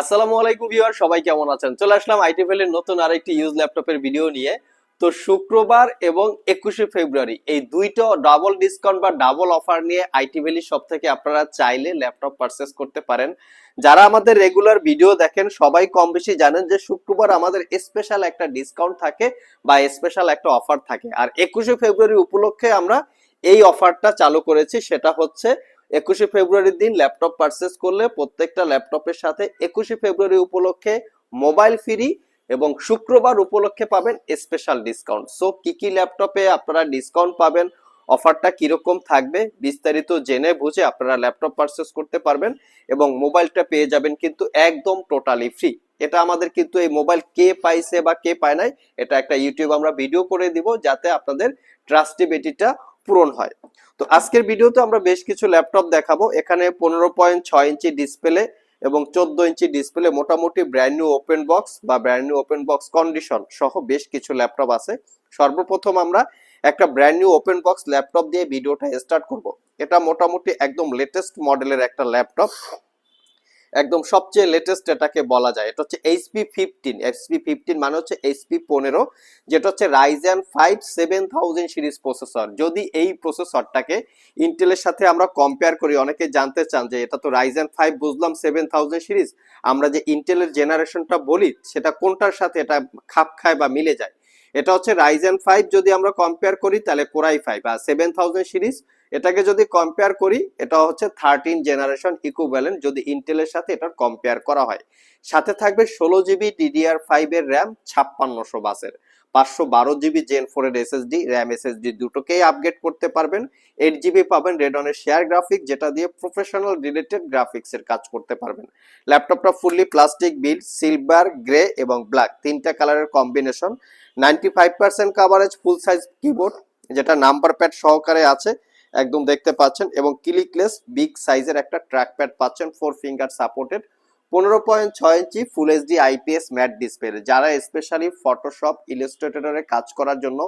আসসালামু আলাইকুম ভিউয়ার, সবাই কেমন আছেন? চলে আসলাম আইটি এর নতুন আরেকটি ইউজ ল্যাপটপের ভিডিও নিয়ে। তো শুক্রবার এবং একুশে ফেব্রুয়ারি, এই দুইটা ডাবল ডিসকাউন্ট বা ডাবল অফার নিয়ে আইটি ভ্যালি সব থেকে আপনারা চাইলে ল্যাপটপ পারচেস করতে পারেন। যারা আমাদের রেগুলার ভিডিও দেখেন, সবাই কম বেশি জানেন যে শুক্রবার আমাদের স্পেশাল একটা ডিসকাউন্ট থাকে বা স্পেশাল একটা অফার থাকে। আর একুশে ফেব্রুয়ারি উপলক্ষে আমরা এই অফারটা চালু করেছি, সেটা হচ্ছে একুশে ফেব্রুয়ারির দিন ল্যাপটপ পারচেস করলে প্রত্যেকটা ল্যাপটপের সাথে একুশে ফেব্রুয়ারি উপলক্ষে মোবাইল ফ্রি এবং শুক্রবার উপলক্ষে পাবেন স্পেশাল ডিসকাউন্ট সো কি কি ল্যাপটপে আপনারা ডিসকাউন্ট পাবেন? অফারটা কীরকম থাকবে? বিস্তারিত জেনে বুঝে আপনারা ল্যাপটপ পারচেস করতে পারবেন এবং মোবাইলটা পেয়ে যাবেন কিন্তু একদম টোটালি ফ্রি এটা আমাদের কিন্তু এই মোবাইল কে পাইছে বা কে পায় নাই, এটা একটা ইউটিউব আমরা ভিডিও করে দিব যাতে আপনাদের ট্রাস্টেবিলিটিটা পূরণ হয়। তো আজকের ভিডিওতে আমরা বেশ কিছু ল্যাপটপ দেখাবো। এখানে পনেরো পয়েন্ট ছয় ইঞ্চি ডিসপ্লে এবং চোদ্দ ইঞ্চি ডিসপ্লে মোটামুটি ব্র্যান্ড নিউ ওপেন বক্স বা brand new open box condition সহ বেশ কিছু ল্যাপটপ আছে। সর্বপ্রথম আমরা একটা brand new open box laptop দিয়ে ভিডিওটা স্টার্ট করব। এটা মোটামুটি একদম লেটেস্ট মডেলের একটা ল্যাপটপ। একদম সবচেয়ে লেটেস্ট এটাকে বলা যায়। এটা হচ্ছে এইচপি ফিফটিন এইচপি ফিফটিন মানে হচ্ছে এইচপি পনেরো, যেটা হচ্ছে Ryzen five seven thousand series processor যদি এই প্রসেসরটাকে ইন্টেলের সাথে আমরা কম্পেয়ার করি, অনেকে জানতে চান যে এটা তো রাইজেন ফাইভ বুঝলাম সেভেন থাউজেন্ড সিরিজ আমরা যে ইন্টেলের জেনারেশনটা বলি, সেটা কোনটার সাথে এটা খাপ খায় বা মিলে যায়? এটা হচ্ছে রাইজেন ফাইভ যদি আমরা কম্পেয়ার করি, তাহলে কোরাই ফাইভ আর সেভেন থাউজেন্ড সিরিজ এটাকে যদি কম্পেয়ার করি, এটা হচ্ছে থার্টিন জেনারেশন ইকুইভ্যালেন্ট যদি ইন্টেলের সাথে এটার কম্পেয়ার করা হয়। সাথে থাকবে ষোলো জিবি ডিডিআর ফাইভ এর র্যাম ছাপ্পান্নশো বাসের। পাঁচশো বারো জিবি জেন ফোর এর এসএসডি র্যাম এসএসডি দুটোকেই আপগ্রেড করতে পারবেন। এইট জিবি পাবেন রেডনের শেয়ার গ্রাফিক যেটা দিয়ে প্রফেশনাল রিলেটেড গ্রাফিক্স এর কাজ করতে পারবেন। ল্যাপটপটা fully plastic build silver grey এবং ব্ল্যাক তিনটা কালারের combination ninety five percent coverage full size keyboard যেটা নাম্বার প্যাড সহকারে আছে। একদম দেখতে পাচ্ছেন এবং ক্লিকলেস বিগ সাইজের একটা ট্র্যাক প্যাড পাচ্ছেন ফোর ফিঙ্গার সাপোর্টেড পনেরো পয়েন্ট ছয় inch full HD IPS matte display যারা স্পেশালি ফটোশপ ইলাস্ট্রেটরে কাজ করার জন্য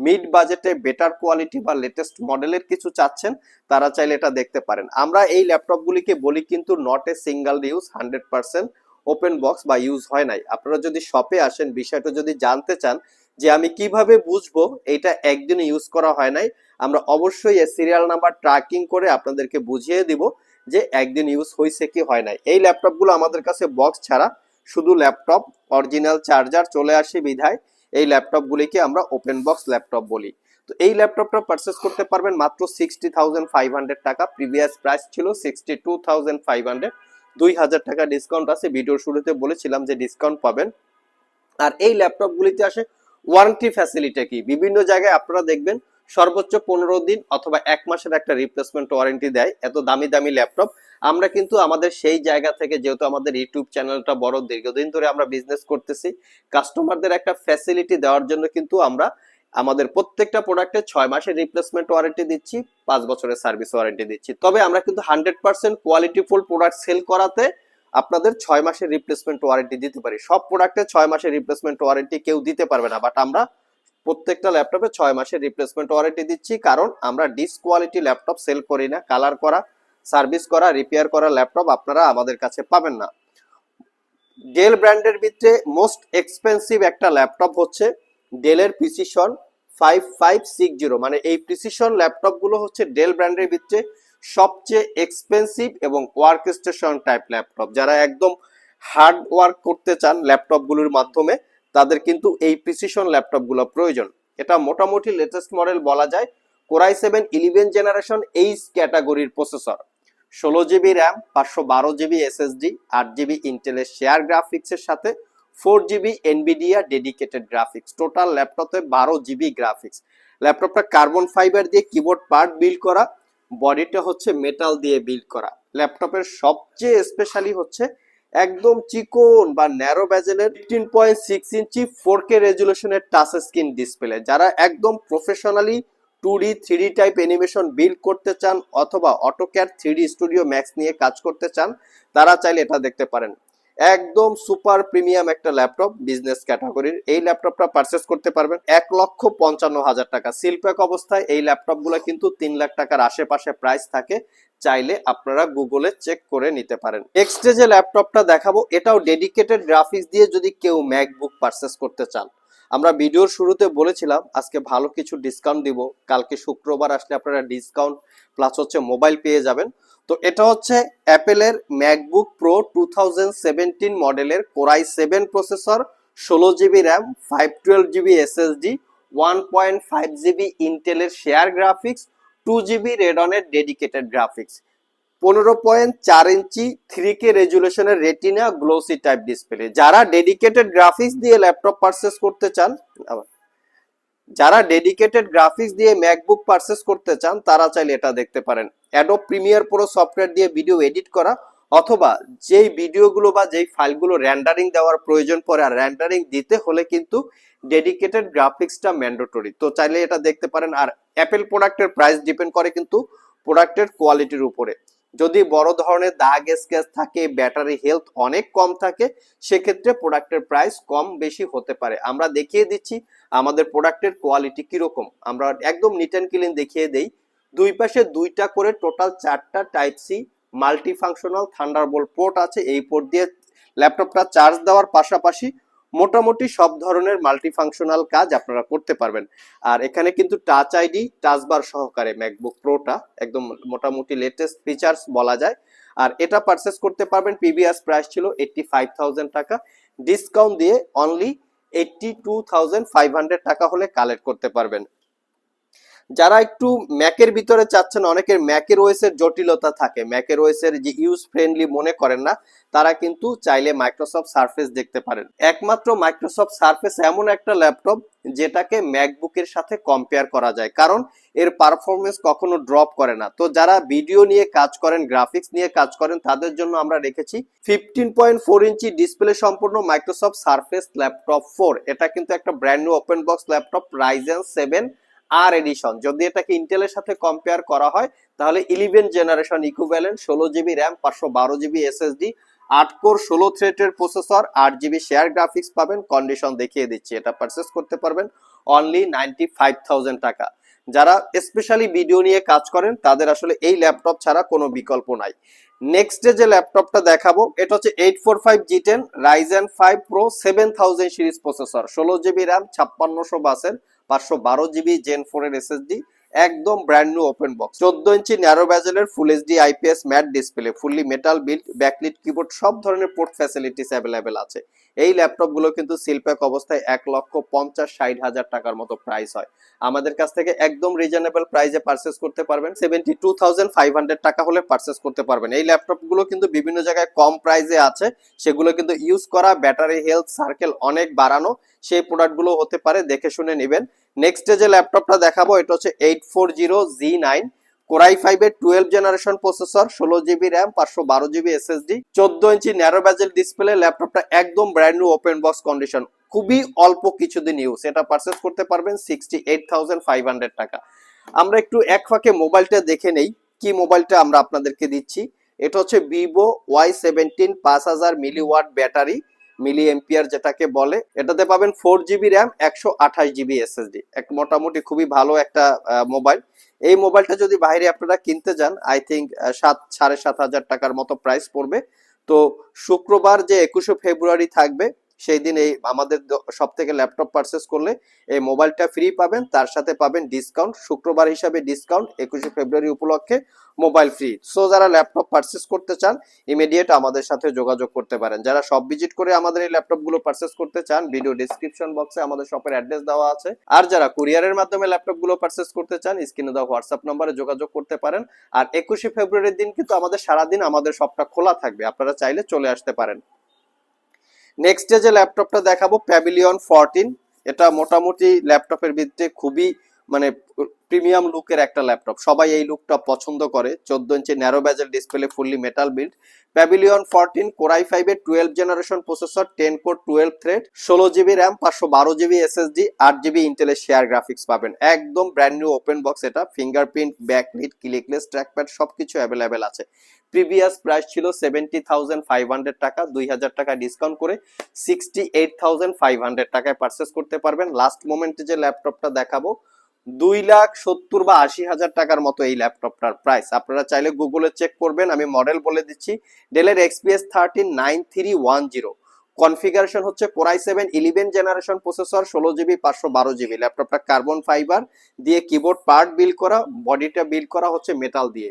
মিড বাজেটে বেটার কোয়ালিটি বা লেটেস্ট মডেলের কিছু চাচ্ছেন, তারা চাইলে এটা দেখতে পারেন। আমরা এই ল্যাপটপগুলিকে বলি কিন্তু not a single use hundred percent open box বা ইউজ হয় নাই। আপনারা যদি শপে আসেন, বিষয়টা যদি জানতে চান যে আমি কীভাবে বুঝব এটা একদিনে ইউজ করা হয় নাই। আমরা অবশ্যই সিরিয়াল নাম্বার ট্র্যাকিং করে আপনাদেরকে বুঝিয়ে দিব যে একদিন ইউজ হয়েছে কি হয় নাই। এই ল্যাপটপগুলো আমাদের কাছে বক্স ছাড়া শুধু ল্যাপটপ অরিজিনাল চার্জার চলে আসে বিধায় এই ল্যাপটপগুলিকে আমরা ওপেন বক্স ল্যাপটপ বলি। তো এই ল্যাপটপটা পারচেস করতে পারবেন মাত্র সিক্সটি থাউজেন্ড ফাইভ হান্ড্রেড টাকা। প্রিভিয়াস প্রাইস ছিল sixty two thousand five hundred দুই হাজার টাকা ডিসকাউন্ট আছে। ভিডিওর শুরুতে বলেছিলাম যে ডিসকাউন্ট পাবেন। আর এই ল্যাপটপগুলিতে আসে ওয়ারেন্টি ফ্যাসিলিটি কি? বিভিন্ন জায়গায় আপনারা দেখবেন সর্বোচ্চ পনেরো দিন অথবা এক মাসের একটা রিপ্লেসমেন্ট ওয়ারেন্টি দেয়, এত দামি দামি ল্যাপটপ আমরা কিন্তু আমাদের সেই জায়গা থেকে যেহেতু আমাদের ইউটিউব চ্যানেলটা বড়, দীর্ঘদিন ধরে আমরা বিজনেস করতেছি কাস্টমারদের একটা ফ্যাসিলিটি দেওয়ার জন্য কিন্তু আমরা আমাদের প্রত্যেকটা প্রোডাক্টে ছয় মাসের রিপ্লেসমেন্ট ওয়ারেন্টি দিচ্ছি, পাঁচ বছরের সার্ভিস ওয়ারেন্টি দিচ্ছি। তবে আমরা কিন্তু hundred percent qualityful product sale করাতে আপনাদের ছয় মাসের রিপ্লেসমেন্ট ওয়ারেন্টি দিতে পারি। সব প্রোডাক্টে ছয় মাসের রিপ্লেসমেন্ট ওয়ারেন্টি কেউ দিতে পারবে না বাট আমরা প্রত্যেকটা ল্যাপটপে ছয় মাসের রিপ্লেসমেন্ট ওয়ারেন্টি দিচ্ছি, কারণ আমরা ডিস কোয়ালিটি ল্যাপটপ সেল করি না কালার করা সার্ভিস করা রিপেয়ার করা ল্যাপটপ আপনারা আমাদের কাছে পাবেন না। ডেল ব্র্যান্ডের ভিতরে মোস্ট এক্সপেন্সিভ একটা ল্যাপটপ হচ্ছে ডেলের precision five five six zero মানে এই প্রিসিশন ল্যাপটপগুলো হচ্ছে ডেল ব্র্যান্ডের ভিতরে সবচেয়ে এক্সপেন্সিভ এবং ওয়ার্ক স্টেশন টাইপ ল্যাপটপ যারা একদম হার্ড ওয়ার্ক করতে চান ল্যাপটপগুলোর মাধ্যমে, তাদের কিন্তু এই প্রিসিশন ল্যাপটপগুলো প্রয়োজন। এটা মোটামুটি লেটেস্ট মডেল বলা যায় core i seven eleven generation H ক্যাটাগরির প্রসেসর ষোলো জিবি র্যাম পাঁচশো বারো জিবি এসএসডি আট জিবি ইন্টেলের শেয়ার গ্রাফিক্সের সাথে four GB Nvidia dedicated graphics total ল্যাপটপে বারো জিবি গ্রাফিক্স ল্যাপটপটা কার্বন ফাইবার দিয়ে কিবোর্ড পার্ট বিল্ড করা বডিটা হচ্ছে মেটাল দিয়ে বিল্ড করা। ল্যাপটপের সবচেয়ে স্পেশালি হচ্ছে একদম চিকন বা narrow ব্যাজেলের fifteen point six inch four K রেজুলেশনের touch screen display যারা একদম professionally two D three type animation build করতে চান অথবা অটোক্যাড থ্রি স্টুডিও ম্যাক্স নিয়ে কাজ করতে চান, তারা চাইলে এটা দেখতে পারেন। একদম সুপার প্রিমিয়াম একটা ল্যাপটপ বিজনেস ক্যাটাগরির। এই ল্যাপটপটা পারচেস করতে পারবেন এক লক্ষ পঞ্চান্ন হাজার টাকা। সিলপ্যাক অবস্থায় এই ল্যাপটপগুলো কিন্তু তিন লাখ টাকার আশেপাশে প্রাইস থাকে। চাইলে আপনারা গুগলে চেক করে নিতে পারেন। এক্সট্রে যে ল্যাপটপটা দেখাবো, এটাও ডেডিকেটেড গ্রাফিক্স দিয়ে যদি কেউ ম্যাকবুক পারচেস করতে চান। আমরা ভিডিওর শুরুতে বলেছিলাম, আজকে ভালো কিছু ডিসকাউন্ট দিব। কালকে শুক্রবার আসলে আপনারা ডিসকাউন্ট প্লাস হচ্ছে মোবাইল পেয়ে যাবেন। তো এটা হচ্ছে অ্যাপেলের ম্যাকবুক প্রো টু মডেলের কোরাই সেভেন প্রসেসর, ষোলো GB RAM, five twelve GB SSD, one point five GB ইন্টেলের শেয়ার গ্রাফিক্স, টু জিবি রেডনের ডেডিকেটেড গ্রাফিক্স। পনেরো পয়েন্ট চার ইঞ্চি থ্রি কে রেজুলেশনের রেটিনা গ্লোসি টাইপ ডিসপ্লে। যারা ডেডিকেটেড গ্রাফিক্স দিয়ে ল্যাপটপ পারচেস করতে চান আবার যারা ডেডিকেটেড গ্রাফিক্স দিয়ে ম্যাকবুক পারচেস করতে চান, তারা চাইলে এটা দেখতে পারেন। অ্যাডোব প্রিমিয়ার প্রো সফটওয়্যার দিয়ে ভিডিও এডিট করা, অথবা যেই ভিডিওগুলো বা যেই ফাইলগুলো র্যান্ডারিং দেওয়ার প্রয়োজন পড়ে, আর র্যান্ডারিং দিতে হলে কিন্তু ডেডিকেটেড গ্রাফিক্সটা ম্যান্ডেটরি তো চাইলে এটা দেখতে পারেন, আর অ্যাপেল প্রোডাক্টের প্রাইস ডিপেন্ড করে কিন্তু প্রোডাক্টের কোয়ালিটির উপরে। যদি বড় ধরনের দাগ স্কেচ থাকে ব্যাটারি হেলথ অনেক কম থাকে, সেক্ষেত্রে প্রোডাক্টের প্রাইস কম বেশি হতে পারে। আমরা দেখিয়ে দিচ্ছি আমাদের প্রোডাক্টের কোয়ালিটি কীরকম। আমরা একদম নিট অ্যান্ড ক্লিন দেখিয়ে দেই। দুই পাশে দুইটা করে টোটাল চারটা type C multi functional Thunderbolt port আছে। এই পোর্ট দিয়ে ল্যাপটপটা চার্জ দেওয়ার পাশাপাশি মোটামুটি সব ধরনের মাল্টি ফাংশনাল কাজ আপনারা করতে পারবেন। আর এখানে কিন্তু টাচ আইডি টাচবার সহকারে ম্যাকবুক প্রোটা একদম মোটামুটি লেটেস্ট ফিচার্স বলা যায়। আর এটা পারচেস করতে পারবেন পিবিএস প্রাইস ছিল এইটটি ফাইভ থাউজেন্ড টাকা। ডিসকাউন্ট দিয়ে only eighty two thousand five hundred টাকা হলে কালেক্ট করতে পারবেন। যারা একটু ম্যাকের ভিতরে চাচ্ছেন, অনেকের ম্যাকের ওএস এর জটিলতা থাকে। ম্যাকের ওএস এর যে ইউজ ফ্রেন্ডলি মনে করেন না, তারা কিন্তু চাইলে মাইক্রোসফট সার্ফেস দেখতে পারেন। একমাত্র মাইক্রোসফট সার্ফেস এমন একটা ল্যাপটপ যেটাকে ম্যাকবুকের সাথে কম্পেয়ার করা যায়। কারণ এর পারফরমেন্স কখনো ড্রপ করে না। তো যারা ভিডিও নিয়ে কাজ করেন গ্রাফিক্স নিয়ে কাজ করেন, তাদের জন্য আমরা রেখেছি fifteen point four inch display সম্পূর্ণ মাইক্রোসফট সার্ফেস ল্যাপটপ ফোর এটা কিন্তু একটা brand new open box laptop Ryzen seven আর এডিশন যদি এটাকে ইন্টেলের সাথে কম্পেয়ার করা হয়, তাহলে ইলেভেন জেনারেশন ইকুভ্যালেন্ট ষোলো জিবি র্যাম পাঁচশো বারো জিবি এসএসডি আট কোর ষোলো থ্রেটের প্রসেসর আট জিবি শেয়ার গ্রাফিক্স পাবেন। কন্ডিশন দেখিয়ে দিচ্ছি, এটা পারচেস করতে পারবেন। অনলি নাইনটি ফাইভ থাউজেন্ড টাকা। যারা স্পেশালি ভিডিও নিয়ে কাজ করেন, তাদের আসলে এই ল্যাপটপ ছাড়া কোনো বিকল্প নাই। নেক্সট যে ল্যাপটপটা দেখাবো, এটা হচ্ছে eight four five G ten Ryzen five pro seven thousand series processor ষোলো জিবি র্যাম ছাপ্পান্নশো বাসের পাঁচশো বারো জিবি জেন ফোর এর এসএসডি একদম ব্র্যান্ড নিউ ওপেন বক্স চোদ্দ ইঞ্চি narrow ব্যাজেলের full HD IPS matte display fully metal build backlit keyboard সব ধরনের পোর্ট ফ্যাসিলিটিস অ্যাভেলেবেল আছে। এই ল্যাপটপগুলো কিন্তু সিলপ্যাক অবস্থায় এক লক্ষ পঞ্চাশ ষাট হাজার টাকার মতো প্রাইস হয়। আমাদের কাছ থেকে একদম রিজনেবল প্রাইসে পারচেস করতে পারবেন। Seventy two thousand five hundred টাকা হলে পারচেস করতে পারবেন। এই ল্যাপটপগুলো কিন্তু বিভিন্ন জায়গায় কম প্রাইসে আছে। সেগুলো কিন্তু ইউজ করা ব্যাটারি হেলথ সার্কেল অনেক বাড়ানো। সেই প্রোডাক্টগুলো হতে পারে, দেখে শুনে নেবেন। নেক্সট যে ল্যাপটপটা দেখাবো, এটা হচ্ছে eight four zero G nine core i five এর টুয়েলভ জেনারেশন প্রসেসর ষোলো জিবি র্যাম পাঁচশো বারো জিবি এসএসডি চোদ্দ ইঞ্চি ন্যারো ব্যাজেল ডিসপ্লে ল্যাপটপটা একদম brand new open box condition খুবই অল্প কিছুদিন ইউজ এটা পারচেস করতে পারবেন sixty eight thousand five hundred টাকা। আমরা একটু এক ফাঁকে মোবাইলটা দেখে নেই, কি মোবাইলটা আমরা আপনাদেরকে দিচ্ছি, এটা হচ্ছে ভিভো ওয়াই সেভেন্টিন পাঁচ হাজার milliwatt battery milliampere যেটাকে বলে, এটাতে পাবেন ফোর জিবি র্যাম একশো আঠাশ জিবি এসএসডি এক মোটামুটি খুবই ভালো একটা মোবাইল এই মোবাইলটা যদি বাইরে আপনারা কিনতে যান আই থিঙ্ক সাত, সাড়ে সাত হাজার টাকার মতো প্রাইস পড়বে। তো শুক্রবার যে একুশে ফেব্রুয়ারি থাকবে সেই দিন এই আমাদের সব থেকে ল্যাপটপ পারচেস করলে এই মোবাইলটা ফ্রি পাবেন। তার সাথে পাবেন ডিসকাউন্ট শুক্রবার হিসাবে ডিসকাউন্ট একুশে ফেব্রুয়ারি উপলক্ষে মোবাইল ফ্রি সো যারা ল্যাপটপ পারচেস করতে চান ইমিডিয়েট আমাদের সাথে যোগাযোগ করতে পারেন। যারা সব ভিজিট করে আমাদের এই ল্যাপটপগুলো পারচেস করতে চান ভিডিও ডিসক্রিপশন বক্সে আমাদের শপের অ্যাড্রেস দেওয়া আছে। আর যারা কুরিয়ারের মাধ্যমে ল্যাপটপগুলো পারচেস করতে চান স্ক্রিনে দেওয়া হোয়াটসঅ্যাপ নম্বরে যোগাযোগ করতে পারেন। আর একুশে ফেব্রুয়ারির দিন কিন্তু আমাদের সারাদিন আমাদের শপটা খোলা থাকবে। আপনারা চাইলে চলে আসতে পারেন। নেক্সট ডে যে ল্যাপটপটা দেখাবো প্যাভিলিয়ন ফোরটিন এটা মোটামুটি ল্যাপটপের ভিত্তিতে খুবই মানে প্রিমিয়াম লুকের একটা ল্যাপটপ। সবাই এই লুকটা পছন্দ করে। চোদ্দ inch narrow bezel display fully metal build Pavilion fourteen core i ফাইভের twelve generation processor ten core twelve thread ষোলো জিবি র্যাম পাঁচশো বারো জিবি এসএসডি আট জিবি ইন্টেলের শেয়ার গ্রাফিক্স পাবেন। একদম ব্র্যান্ড নিউ ওপেন বক্স এটা। ফিঙ্গারপ্রিন্ট ব্যাকলিট ক্লিকলেস ট্র্যাকপ্যাড সবকিছু অ্যাভেলেবেল আছে। প্রিভিয়াস প্রাইস ছিল সেভেন্টি থাউজেন্ড ফাইভ হান্ড্রেড টাকা। দুই হাজার টাকা ডিসকাউন্ট করে sixty eight thousand five hundred টাকায় পারচেস করতে পারবেন। লাস্ট মোমেন্টে যে ল্যাপটপটা দেখাবো দুই লাখ সত্তর বা আশি হাজার টাকার মতো এই ল্যাপটপটার প্রাইস আপনারা চাইলে গুগলে চেক করবেন, আমি মডেল বলে দিচ্ছি। ডেলের XPS thirteen nine three one zero configuration হচ্ছে core i seven eleven generation processor ষোলো জিবি পাঁচশো বারো জিবি ল্যাপটপটা কার্বন ফাইবার দিয়ে কিবোর্ড পার্ট বিল করা বডিটা বিল করা হচ্ছে মেটাল দিয়ে।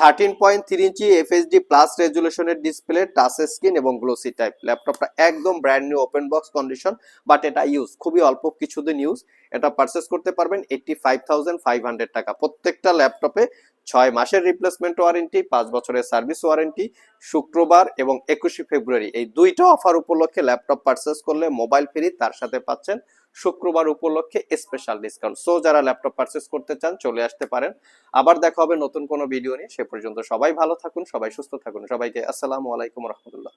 Thirteen point three inch FHD plus রেজুলেশনের display touch screen এবং গ্লোসি টাইপ ল্যাপটপটা একদম brand new open box condition but এটা ইউজ খুবই অল্প কিছুদিন ইউজ এটা পারচেস করতে পারবেন eighty five thousand five hundred টাকা। প্রত্যেকটা ল্যাপটপে ছয় মাসের রিপ্লেসমেন্ট ওয়ারেন্টি পাঁচ বছরের সার্ভিস ওয়ারেন্টি শুক্রবার এবং একুশে ফেব্রুয়ারি। এই দুইটা অফার উপলক্ষে ল্যাপটপ পারচেস করলে মোবাইল ফ্রি তার সাথে পাচ্ছেন শুক্রবার উপলক্ষে স্পেশাল ডিসকাউন্ট সো যারা ল্যাপটপ পারচেস করতে চান, চলে আসতে পারেন। আবার দেখা হবে নতুন কোনো ভিডিও নিয়ে। সে পর্যন্ত সবাই ভালো থাকুন, সবাই সুস্থ থাকুন। সবাইকে আসসালামু আলাইকুম রহমতুল্লাহ।